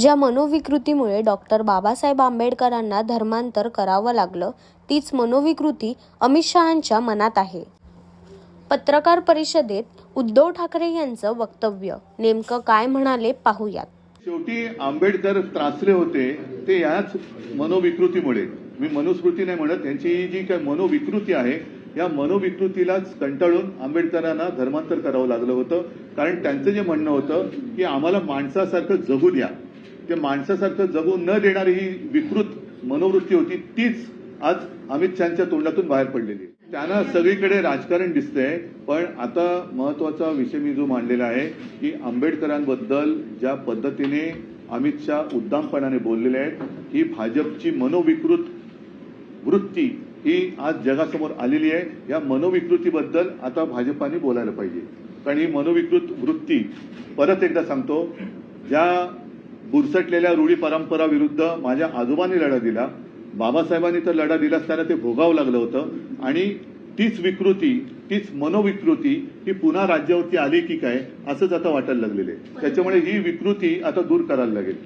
ज्या मनोविकृतीमुळे डॉक्टर बाबासाहेब आंबेडकरांना धर्मांतर करावं लागलं तीच मनोविकृती अमित शहांच्या मनात आहे. पत्रकार परिषदेत उद्धव ठाकरे यांचं वक्तव्य. नेमकं काय म्हणाले पाहूयात. शेवटी आंबेडकर त्रासले होते ते याच मनोविकृतीमुळे. मी मनुस्मृती नाही म्हणत त्यांची ही जी काही मनोविकृती आहे या मनोविकृतीलाच कंटाळून आंबेडकरांना धर्मांतर करावं लागलं होतं. कारण त्यांचं जे म्हणणं होतं की आम्हाला माणसासारखं जगू द्या. ते माणसासारखं जगू न देणारी ही विकृत मनोवृत्ती होती तीच आज अमित शहाच्या तोंडातून बाहेर पडलेली त्यांना सगळीकडे राजकारण दिसतंय पण आता महत्त्वाचा विषय मी जो मांडलेला आहे की आंबेडकरांबद्दल ज्या पद्धतीने अमित शहा उद्दामपणाने बोललेले आहेत ही भाजपची मनोविकृत वृत्ती ही आज जगासमोर आलेली आहे. या मनोविकृतीबद्दल आता भाजपाने बोलायला पाहिजे. कारण ही मनोविकृत वृत्ती परत एकदा सांगतो ज्या पुरसटलेल्या रूढी परंपरा विरुद्ध माझ्या आजोबांनी लढा दिला. बाबासाहेबांनी तर लढा दिला असताना ते भोगावं लागलं होतं. आणि तीच विकृती तीच मनोविकृती ही पुन्हा राज्यावरती आली की काय असंच आता वाटायला लागलेलं आहे. त्याच्यामुळे ही विकृती आता दूर करायला लागेल.